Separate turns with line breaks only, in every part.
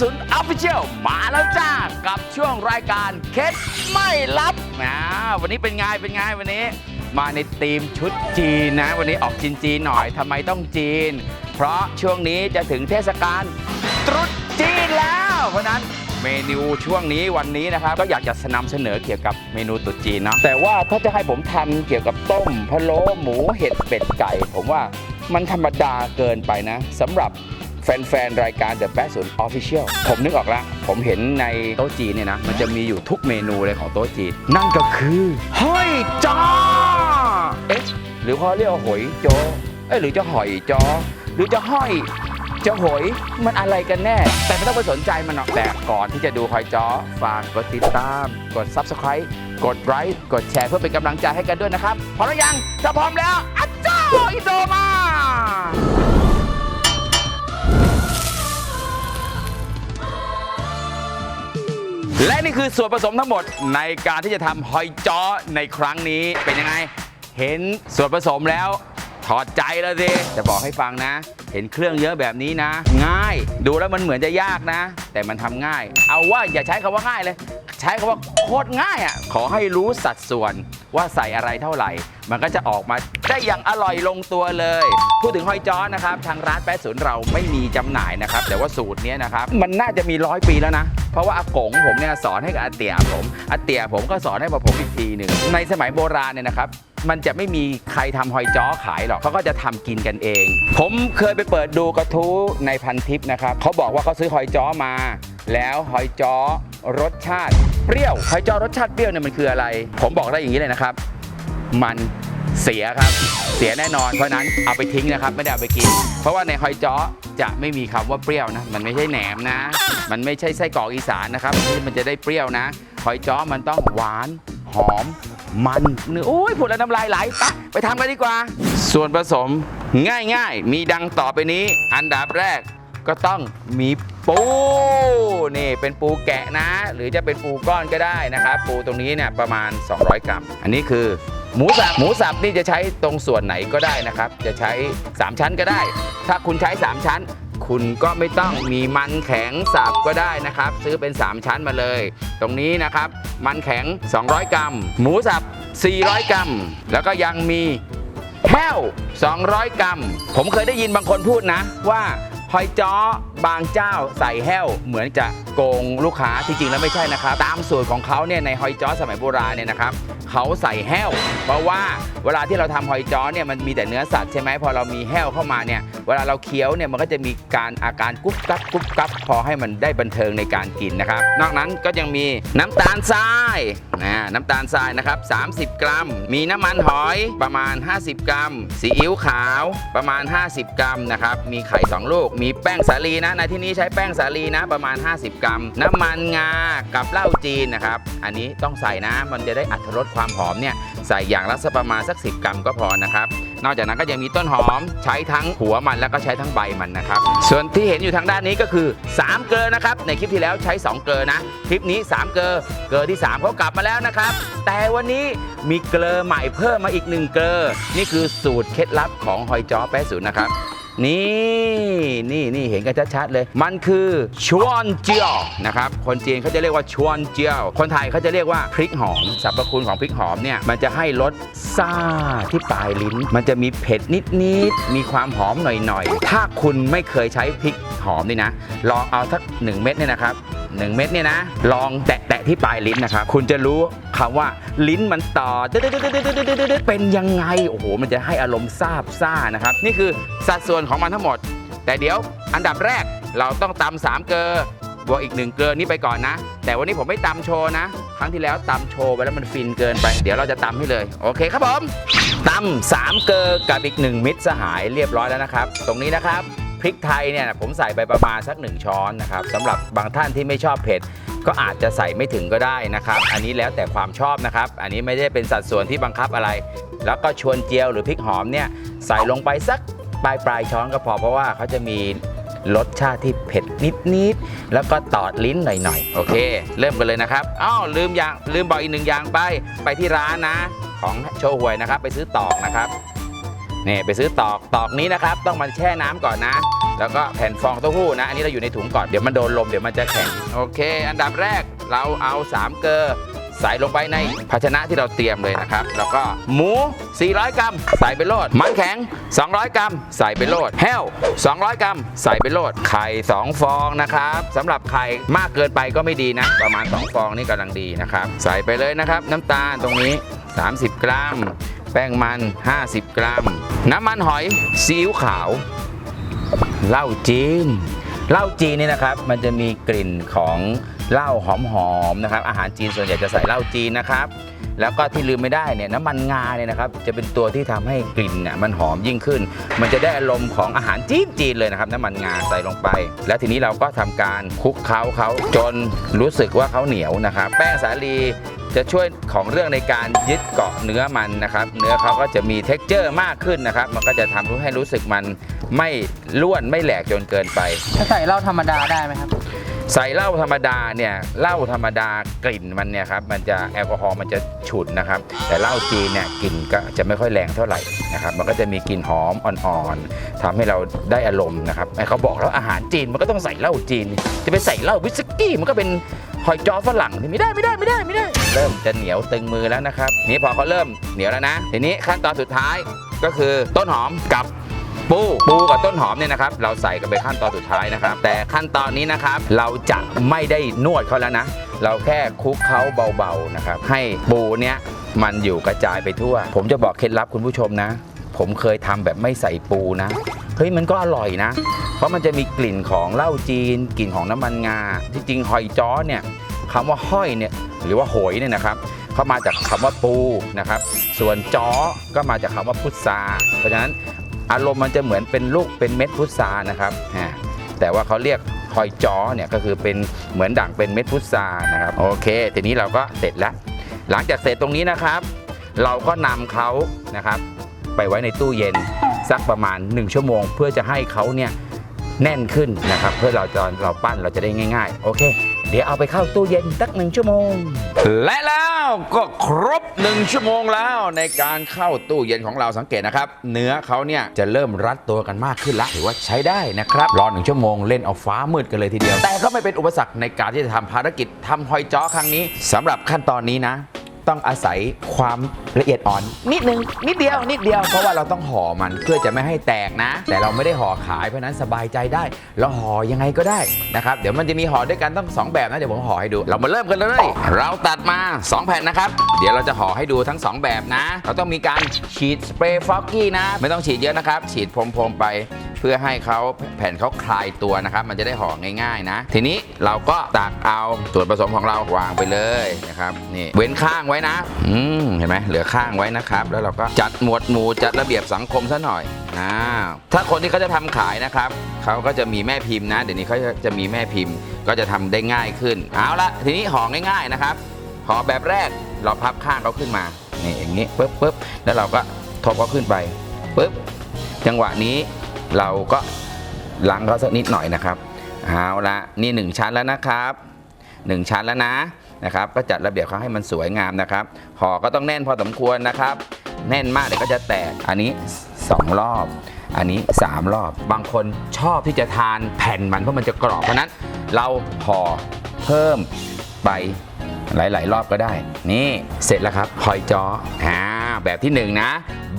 ศูนย์ออฟฟิเชียลมาแล้วจ้า กับช่วงรายการเคสไม่ลับนะวันนี้เป็นไงเป็นไงวันนี้ มาในธีมชุดจีนนะ วันนี้ออกจีนจีนหน่อยทำไมต้องจีน เพราะช่วงนี้จะถึงเทศกาลตรุษจีนแล้ว เพราะนั้นเมนูช่วงนี้วันนี้นะครับก็อยากจะนำเสนอเกี่ยวกับเมนูตรุษจีนเนาะแต่ว่าถ้าจะให้ผมทำเกี่ยวกับต้มพะโล้หมูเห็ดเป็ดไก่ ผมว่ามันธรรมดาเกินไปนะสำหรับ แฟนๆ รายการ The Best ศูนย์ Official ผมนึกออกล้วผมเห็นในโต๊ะจีนเนี่ยนะ มันจะมีอยู่ทุกเมนูเลยของโต๊ะจีน นั่นก็คือห้อยจ้อเอ๊ะหรือเขาเรียกว่าหอยจอเอ้ยหรือจะหอยจอหรือจะห้อยจะหอยมันอะไรกันแน่ แต่ไม่ต้องไปสนใจมันหรอกแต่ก่อนที่จะดูหอยจอฝากกดติดตาม กด Subscribe กดไลค์กดแชร์เพื่อเป็นกำลังใจให้กันด้วยนะครับพร้อมหรือยังถ้าพร้อมแล้วอัจจ้าอิโดมา และนี่คือส่วนผสมทั้งหมดในการที่จะทำหอยจ้อในครั้งนี้เป็นยังไง เห็นส่วนผสมแล้วถอดใจแล้วสิจะบอกให้ฟังนะ เห็นเครื่องเยอะแบบนี้นะ ง่าย ดูแล้วมันเหมือนจะยากนะ แต่มันทำง่าย เอาว่าอย่าใช้คำว่าง่ายเลย ใช้คำว่าโคตรง่ายอะ ขอให้รู้สัดส่วนว่าใส่อะไรเท่าไหร่ มันก็จะออกมาได้อย่างอร่อยลงตัวเลย พูดถึงหอยจ้อนะครับ ทางร้านแป๊ะศูนย์เราไม่มีจำหน่ายนะครับ แต่ว่าสูตรนี้นะครับ มันน่าจะมีร้อยปีแล้วนะ เพราะว่าอากงผมเนี่ยสอนให้กับอาเตียผมอาเตียผมก็สอนให้กับผมอีกทีหนึ่งในสมัยโบราณเนี่ยนะครับ มันจะไม่มีใครทำหอยจ้อขายหรอกเขาก็จะทำกินกันเอง ผมเคยไปเปิดดูกระทู้ในพันทิปนะครับเขาบอกว่าเขาซื้อหอยจ้อมา แล้วหอยจ้อรสชาติเปรี้ยวหอยจ้อรสชาติเปรี้ยวเนี่ยมันคืออะไร ผมบอกได้อย่างนี้เลยนะครับ มันเสียครับ เสียแน่นอนเพราะนั้นเอาไปทิ้งนะครับ ไม่ได้เอาไปกิน เพราะว่าในหอยจ้อจะไม่มีคำว่าเปรี้ยวนะ มันไม่ใช่แหนมนะ มันไม่ใช่ไส้กรอกอีสานนะครับที่มันจะได้เปรี้ยวนะ หอยจ้อมันต้องหวาน หอม มันเนื้อโอ้ยพูดแล้วน้ำลายไหลไปไปทำกันดีกว่า ส่วนผสมง่ายๆ มีดังต่อไปนี้ อันดับแรกก็ต้องมีปูนี่เป็นปูแกะนะ หรือจะเป็นปูก้อนก็ได้นะครับ ปูตรงนี้เนี่ยประมาณ 200 กรัม อันนี้คือหมูสับหมูสับนี่จะใช้ตรงส่วนไหนก็ได้นะครับ จะใช้ 3 ชั้นก็ได้ ถ้าคุณใช้ 3 ชั้น คุณก็ไม่ต้องมีมันแข็งสับก็ได้นะครับ ซื้อเป็น 3 ชั้นมาเลย ตรงนี้นะครับ มันแข็ง 200 กรัม หมูสับ 400 กรัม แล้วก็ยังมีแห้ว 200 กรัม ผมเคยได้ยินบางคนพูดนะ ว่าหอยจ้อบางเจ้าใส่แห้วเหมือนจะโกงลูกค้าที่จริงแล้วไม่ใช่นะครับ ตามสูตรของเขาเนี่ยในหอยจ้อสมัยโบราณเนี่ยนะครับ เขาใส่แห้ว เพราะว่าเวลาที่เราทำหอยจ้อเนี่ยมันมีแต่เนื้อสัตว์ใช่ไหมพอเรามีแห้วเข้ามาเนี่ยเวลาเราเคี้ยวเนี่ยมันก็จะมีการอาการกุ๊บกับกุ๊บกับพอให้มันได้บันเทิงในการกินนะครับ นอกนั้นก็ยังมีน้ำตาลทรายนะน้ำตาลทรายนะครับ 30 กรัม มีน้ำมันหอยประมาณ 50 กรัม ซีอิ๊วขาวประมาณ 50 กรัมนะครับมีไข่2ลูก มีแป้งสาลีนะในที่นี้ใช้แป้งสาลีนะประมาณ 50 กรัม น้ำมันงากับเหล้าจีนนะครับ อันนี้ต้องใส่นะมันจะได้อัตรสความหอมเนี่ยใส่อย่างละสักประมาณสัก 10 กรัมก็พอนะครับ นอกจากนั้นก็ยังมีต้นหอมใช้ทั้งหัวมันแล้วก็ใช้ทั้งใบมันนะครับ ส่วนที่เห็นอยู่ทางด้านนี้ก็คือ 3 เกลือนะครับ ในคลิปที่แล้วใช้ 2 เกลือนะ คลิปนี้ 3 เกลือเกลือที่ 3เขากลับมาแล้วนะครับ แต่วันนี้มีเกลือใหม่เพิ่มมาอีกหนึ่งเกลือนี่คือสูตรเคล็ดลับของหอยจ้อแป๊ะศูนย์นะครับ นี่นี่นี่เห็นกันชัดๆเลย มันคือชวนเจียวนะครับคนจีนเขาจะเรียกว่าชวนเจียว คนไทยเขาจะเรียกว่าพริกหอมสรรพคุณของพริกหอมเนี่ยมันจะให้รสซ่าที่ปลายลิ้น มันจะมีเผ็ดนิดๆมีความหอมหน่อยๆถ้าคุณไม่เคยใช้พริกหอมนี่นะลองเอาสักหนึ่งเม็ดเนี่ยนะครับหนึ่งเม็ดเนี่ยนะ ลองแตะๆที่ปลายลิ้นนะครับ คุณจะรู้คำว่าลิ้นมันต่อเป็นยังไง โอ้โห มันจะให้อารมณ์ซาบซ่านะครับ นี่คือสัดส่วนของมันทั้งหมด แต่เดี๋ยวอันดับแรกเราต้องตำสามเกลอบวกอีกหนึ่งเกลือนี้ไปก่อนนะ แต่วันนี้ผมไม่ตำโชว์นะ ครั้งที่แล้วตำโชว์ไปแล้วมันฟินเกินไป เดี๋ยวเราจะตำให้เลย โอเคครับผมตำสามเกลือกับอีกหนึ่งมิตรสหายเรียบร้อยแล้วนะครับ ตรงนี้นะครับ พริกไทยเนี่ยผมใส่ไปประมาณสักหนึ่งช้อนนะครับสำหรับบางท่านที่ไม่ชอบเผ็ดก็อาจจะใส่ไม่ถึงก็ได้นะครับ อันนี้แล้วแต่ความชอบนะครับ อันนี้ไม่ได้เป็นสัดส่วนที่บังคับอะไร แล้วก็ชวนเจียวหรือพริกหอมเนี่ยใส่ลงไปสักปลายปลายช้อนก็พอเพราะว่าเขาจะมีรสชาติที่เผ็ดนิดๆ แล้วก็ตอดลิ้นหน่อยๆ โอเค เริ่มกันเลยนะครับ อ้าวลืมอย่างลืมบอกอีกหนึ่งอย่างไป ไปที่ร้านนะ ของโชห่วยนะครับ ไปซื้อตอกนะครับ นี่ไปซื้อตอกตอกนี้นะครับ ต้องมาแช่น้ำก่อนนะ แล้วก็แผ่นฟองเต้าหู้นะ อันนี้เราอยู่ในถุงก่อน เดี๋ยวมันโดนลมเดี๋ยวมันจะแข็ง โอเค อันดับแรกเราเอา 3 เกลอใส่ลงไปในภาชนะที่เราเตรียมเลยนะครับ แล้วก็หมู 400 กรัม ใส่ไปโลด มันแข็ง 200 กรัม ใส่ไปโลด แห้ว 200 กรัม ใส่ไปโลด ไข่ 2 ฟองนะครับสำหรับไข่มากเกินไปก็ไม่ดีนะ ประมาณ 2 ฟองนี่กำลังดีนะครับ ใส่ไปเลยนะครับ น้ำตาลตรงนี้ 30 กรัม แป้งมัน 50 กรัม น้ำมันหอยซีอิ๊วขาวเหล้าจีนเหล้าจีนนี่นะครับ มันจะมีกลิ่นของเหล้าหอมๆนะครับ อาหารจีนส่วนใหญ่จะใส่เหล้าจีนนะครับ แล้วก็ที่ลืมไม่ได้เนี่ยน้ำมันงาเนี่ยนะครับ จะเป็นตัวที่ทำให้กลิ่นเนี่ยมันหอมยิ่งขึ้น มันจะได้อารมณ์ของอาหารจีนจีนๆเลยนะครับ น้ำมันงาใส่ลงไป แล้วทีนี้เราก็ทำการคลุกเคล้าเขาจนรู้สึกว่าเขาเหนียวนะครับ แป้งสาลี จะช่วยของเรื่องในการยึดเกาะเนื้อมันนะครับ เนื้อเขาก็จะมี t e x t อร์มากขึ้นนะครับ มันก็จะทำให้รู้สึกมันไม่ล้วนไม่แหลกจนเกินไป
ถ้าใส่เหล้าธรรมดาได้ไหมครับ
ใส่เหล้าธรรมดาเนี่ยเหล้าธรรมดากลิ่นมันเนี่ยครับมันจะแอลกอฮอล์มันจะฉุนนะครับ แต่เหล้าจีนเนี่ยกลิ่นก็จะไม่ค่อยแรงเท่าไหร่นะครับ มันก็จะมีกลิ่นหอมอ่อนๆทำให้เราได้อารมณ์นะครับไอ้เขาบอกแล้วอาหารจีนมันก็ต้องใส่เหล้าจีน จะไปใส่เหล้าวิสกี้มันก็เป็น หอยจอฝรั่งนี่ไม่ได้ไม่ได้ไม่ได้ไม่ได้ เริ่มจะเหนียวตึงมือแล้วนะครับนี่พอเขาเริ่มเหนียวแล้วนะ ทีนี้ขั้นตอนสุดท้ายก็คือต้นหอมกับปูปูกับต้นหอมเนี่ยนะครับ เราใส่กันไปขั้นตอนสุดท้ายนะครับ แต่ขั้นตอนนี้นะครับ เราจะไม่ได้นวดเขาแล้วนะ เราแค่คลุกเขาเบาๆนะครับ ให้ปูเนี้ยมันอยู่กระจายไปทั่ว ผมจะบอกเคล็ดลับคุณผู้ชมนะ ผมเคยทำแบบไม่ใส่ปูนะ เฮ้ยมันก็อร่อยนะ เพราะมันจะมีกลิ่นของเหล้าจีน กลิ่นของน้ำมันงา ที่จริงหอยจ้อเนี่ยคำว่าห้อยเนี่ยหรือว่าโหยเนี่ยนะครับเขามาจากคำว่าปูนะครับ ส่วนจ้อก็มาจากคำว่าพุทราเพราะฉะนั้นอารมณ์มันจะเหมือนเป็นลูกเป็นเม็ดพุทรานะครับแต่ว่าเขาเรียกหอยจ้อเนี่ยก็คือเป็นเหมือนด่างเป็นเม็ดพุทรานะครับ โอเค ทีนี้เราก็เสร็จแล้ว หลังจากเสร็จตรงนี้นะครับ เราก็นำเขานะครับ ไปไว้ในตู้เย็นสักประมาณ 1 ชั่วโมง เพื่อจะให้เขาเนี่ยแน่นขึ้นนะครับ เพื่อเราตอนเราปั้นเราจะได้ง่าย ๆ โอเค เดี๋ยวเอาไปเข้าตู้เย็นสักหนึ่งชั่วโมง และแล้วก็ครบ1ชั่วโมงแล้วในการเข้าตู้เย็นของเราสังเกตนะครับ เนื้อเขาเนี่ยจะเริ่มรัดตัวกันมากขึ้นแล้วถือว่าใช้ได้นะครับรอหนึ่งชั่วโมงเล่นเอาฟ้ามืดกันเลยทีเดียว แต่ก็ไม่เป็นอุปสรรคในการที่จะทำภารกิจทำหอยจ้อครั้งนี้สำหรับขั้นตอนนี้นะ ต้องอาศัยความละเอียดอ่อน นิดนึงนิดเดียวนิดเดียว เพราะว่าเราต้องห่อมันเพื่อจะไม่ให้แตกนะ แต่เราไม่ได้ห่อขายเพราะฉะนั้นสบายใจได้ เราห่อยังไงก็ได้นะครับเดี๋ยวมันจะมีห่อด้วยกันต้องสองแบบนะเดี๋ยวผมห่อให้ดู เรามาเริ่มกันเลย เราตัดมา2แผ่นนะครับเดี๋ยวเราจะห่อให้ดูทั้ง2แบบนะ เราต้องมีการฉีดสเปรย์ฟอกกี้นะ ไม่ต้องฉีดเยอะนะครับฉีดพรมๆไป เพื่อให้เขาแผ่นเขาคลายตัวนะครับ มันจะได้ห่อง่ายๆนะ ทีนี้เราก็ตักเอาส่วนผสมของเราวางไปเลยนะครับนี่เว้นข้างไว้นะอืมเห็นไหมเหลือข้างไว้นะครับ แล้วเราก็จัดหมวดหมู่จัดระเบียบสังคมซะหน่อยอ้าถ้าคนที่เขาจะทำขายนะครับเขาก็จะมีแม่พิมพ์นะ เดี๋ยวนี้เขาจะมีแม่พิมพ์ก็จะทำได้ง่ายขึ้น เอาละทีนี้ห่อง่าย ๆนะครับห่อแบบแรกเราพับข้างเขาขึ้นมานี่อย่างนี้ปึ๊บปึ๊บแล้วเราก็ทบเขาขึ้นไปปึ๊บจังหวะนี้ เราก็ล้างเขาสักนิดหน่อยนะครับเอาละนี่หนึ่งชั้นแล้วนะครับหนึ่งชั้นแล้วนะนะครับ ก็จัดระเบียบเขาให้มันสวยงามนะครับห่อก็ต้องแน่นพอสมควรนะครับ แน่นมากเดี๋ยวก็จะแตกอันนี้ 2 รอบ อันนี้ 3 รอบบางคนชอบที่จะทานแผ่นมันเพราะมันจะกรอบเพราะนั้น เราห่อเพิ่มไป หลาย ๆ รอบก็ได้ นี่เสร็จแล้วครับหอยจ้ออ่าแบบที่หนึ่งนะ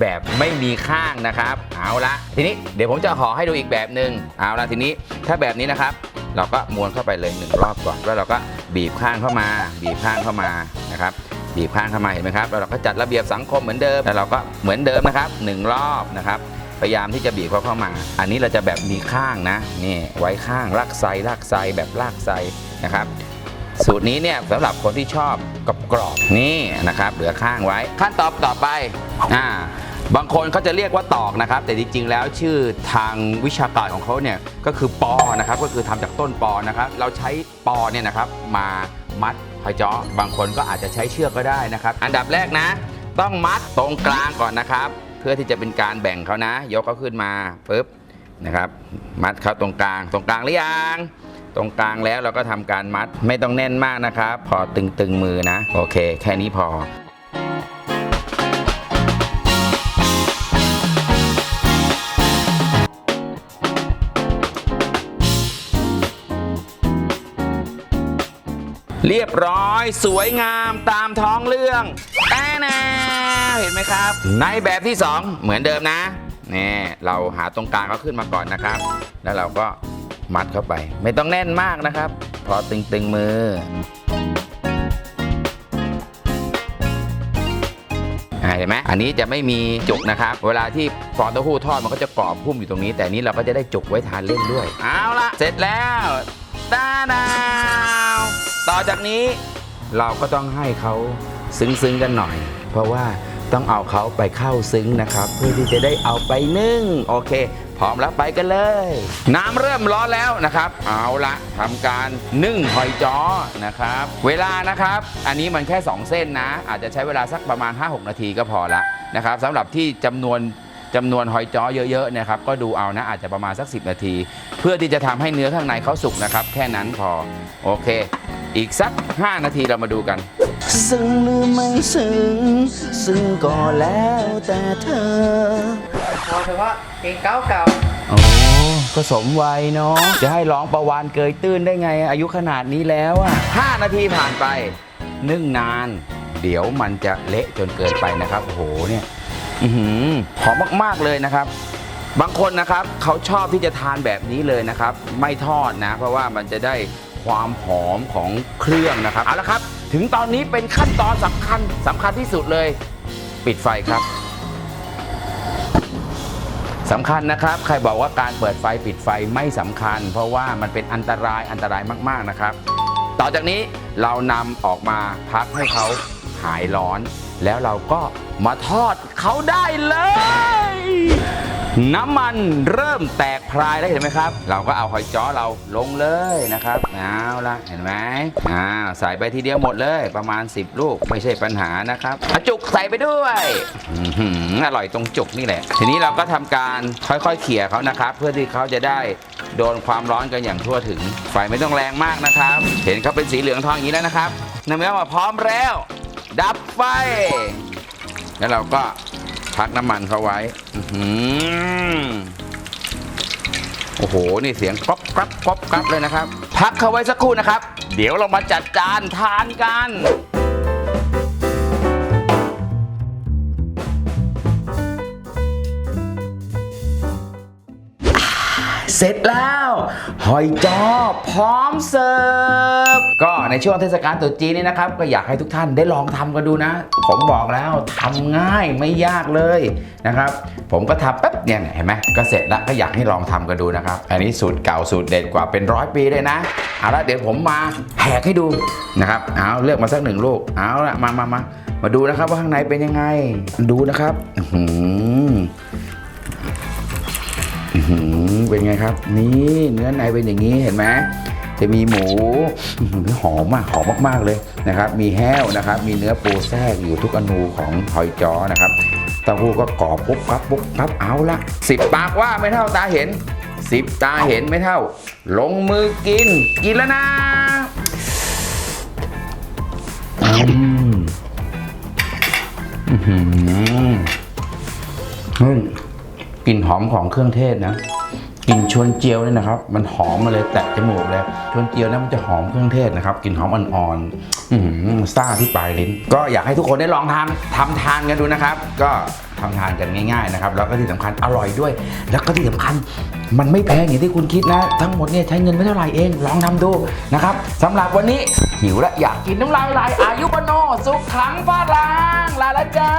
แบบไม่มีข้างนะครับ เอาละทีนี้เดี๋ยวผมจะห่อให้ดูอีกแบบหนึ่งเอาละทีนี้ถ้าแบบนี้นะครับ เราก็ม้วนเข้าไปเลยหนึ่งรอบก่อนแล้วเราก็บีบข้างเข้ามา บีบข้างเข้ามานะครับบีบข้างเข้ามาเห็นไหมครับแล้วเราก็จัดระเบียบสังคมเหมือนเดิมแล้วเราก็เหมือนเดิมนะครับหนึ่งรอบนะครับพยายามที่จะบีบเขาเข้ามา อันนี้เราจะแบบมีข้างนะนี่ไว้ข้างลากไซลากไซแบบลากไซนะครับ สูตรนี้เนี่ยสำหรับคนที่ชอบกรอบกรอบนี่นะครับเหลือข้างไว้ ขั้นตอนต่อไปอ่าบางคนเขาจะเรียกว่าตอกนะครับ แต่จริงๆแล้วชื่อทางวิชาการของเขาเนี่ยก็คือปอนะครับก็คือทำจากต้นปอนะครับ เราใช้ปอเนี่ยนะครับมามัดหอยจ้อบางคนก็อาจจะใช้เชือกก็ได้นะครับ อันดับแรกนะ ต้องมัดตรงกลางก่อนนะครับ เพื่อที่จะเป็นการแบ่งเขานะ ยกเขาขึ้นมาปุ๊บนะครับ มัดเขาตรงกลางตรงกลางหรือยัง ตรงกลางแล้วเราก็ทำการมัดไม่ต้องแน่นมากนะครับ พอตึงๆมือนะ โอเค แค่นี้พอเรียบร้อยสวยงามตามท้องเรื่องแน่แนเห็นไหมครับ ในแบบที่ 2 เหมือนเดิมนะนี่เราหาตรงกลางเขาขึ้นมาก่อนนะครับ แล้วเราก็ มัดเข้าไป ไม่ต้องแน่นมากนะครับ พอตึงๆมืออ่าเห็นไหมอันนี้จะไม่มีจุกนะครับ เวลาที่ฟองเต้าหู้ทอดมันก็จะกรอบพุ่มอยู่ตรงนี้ แต่นนี้เราก็จะได้จุกไว้ทานเล่นด้วย เอาละเสร็จแล้วตาดาวต่อจากนี้เราก็ต้องให้เขาซึ้งๆกันหน่อย เพราะว่าต้องเอาเขาไปเข้าซึ้งนะครับ เพื่อที่จะได้เอาไปนึ่งโอเค พร้อมแล้วไปกันเลย น้ำเริ่มร้อนแล้วนะครับ เอาละทำการนึ่งหอยจ้อนะครับ เวลานะครับ อันนี้มันแค่ 2 เส้นนะ อาจจะใช้เวลาสักประมาณ 5-6 นาทีก็พอละนะครับสำหรับที่จำนวนจำนวนหอยจ้อเยอะๆนะครับก็ดูเอานะอาจจะประมาณสัก 10 นาที เพื่อที่จะทำให้เนื้อข้างในเขาสุกนะครับ แค่นั้นพอ โอเค อีกสัก 5 นาทีเรามาดูกัน
ซึ้งหรือไม่ซึ้งซึ้งก็แล้วแต่เธอ
พอเฉพาะเพลงเก่า
โอ้ก็สมวัยเนาะจะให้ร้องประวานเกยตื้นได้ไง อายุขนาดนี้แล้วอะ5นาทีผ่านไป นึ่งนาน เดี๋ยวมันจะเละจนเกินไปนะครับโอ้โหเนี่ยอือหือหอมมากๆเลยนะครับ บางคนนะครับเขาชอบที่จะทานแบบนี้เลยนะครับ ไม่ทอดนะ เพราะว่ามันจะได้ความหอมของเครื่องนะครับเอาละครับ ถึงตอนนี้เป็นขั้นตอนสำคัญสำคัญที่สุดเลย ปิดไฟครับสำคัญนะครับ ใครบอกว่าการเปิดไฟปิดไฟไม่สำคัญ เพราะว่ามันเป็นอันตรายอันตรายมากๆนะครับ ต่อจากนี้เรานำออกมาพักให้เขาหายร้อน แล้วเราก็มาทอดเขาได้เลย น้ำมันเริ่มแตกพรายแล้วเห็นไหมครับ เราก็เอาหอยจ้อเราลงเลยนะครับเอาละเห็นไหมอ่าใส่ไปทีเดียวหมดเลยประมาณ 10 ลูกไม่ใช่ปัญหานะครับจุกใส่ไปด้วยอือหืออร่อยตรงจุกนี่แหละ ทีนี้เราก็ทำการค่อยๆเขี่ยเขานะครับ เพื่อที่เขาจะได้โดนความร้อนกันอย่างทั่วถึง ไฟไม่ต้องแรงมากนะครับ เห็นเขาเป็นสีเหลืองทองอย่างนี้แล้วนะครับน้ำเนื้อมาพร้อมแล้ว ดับไฟ แล้วเราก็ พักน้ำมันเขาไว้อื้อหือโอ้โห นี่เสียงก๊อบก๊อบก๊อบก๊อบเลยนะครับ พักเขาไว้สักครู่นะครับ เดี๋ยวเรามาจัดจานทานกันเสร็จแล้ว หอยจ้อพร้อมเสิร์ฟก็ในช่วงเทศกาลตรุษจีนนี้นะครับ ก็อยากให้ทุกท่านได้ลองทำกันดูนะ ผมบอกแล้วทำง่ายไม่ยากเลยนะครับ ผมก็ทำแป๊บเนี่ยเห็นไหมก็เสร็จแล้วก็อยากให้ลองทำกันดูนะครับ อันนี้สูตรเก่าสูตรเด็ดกว่าเป็นร้อยปีเลยนะเอาละเดี๋ยวผมมาแหกให้ดูนะครับเอาเลือกมาสักหนึ่งลูกเอาละมามามามาดูนะครับว่าข้างในเป็นยังไงดูนะครับอื เป็นไงครับ นี่เนื้อในเป็นอย่างนี้เห็นไหมจะมีหมูหอมมากหอมมากๆเลยนะครับ มีแห้วนะครับ มีเนื้อปูแทรกอยู่ทุกอนูของหอยจ้อนะครับเต้าหู้ก็กรอบปุ๊บปั๊บปุ๊บปั๊บเอาละสิบปากว่าไม่เท่าตาเห็นสิบตาเห็นไม่เท่า ลงมือกิน กินแล้วนะอืมอื้อหือเฮ้ยก ลิ่นหอมของเครื่องเทศนะกลิ่นชวนเจียวเนี่ยนะครับ มันหอมมาเลยแตะจมูกเลยชวนเจียวนะมันจะหอมเครื่องเทศนะครับกลิ่นหอมอ่อนๆอื้อหือซ่าที่ปลายลิ้น ก็อยากให้ทุกคนได้ลองทำทำทานกันดูนะครับ ก็ทำทานกันง่ายๆนะครับแล้วก็ที่สำคัญอร่อยด้วย แล้วก็ที่สำคัญมันไม่แพงอย่างที่คุณคิดนะ ทั้งหมดเนี่ยใช้เงินไม่เท่าไหร่เองลองทำดูนะครับสำหรับวันนี้หิวและอยากกินน้ำลายไหลอายุบโนสุขขังฟ้าลางลาละจ้า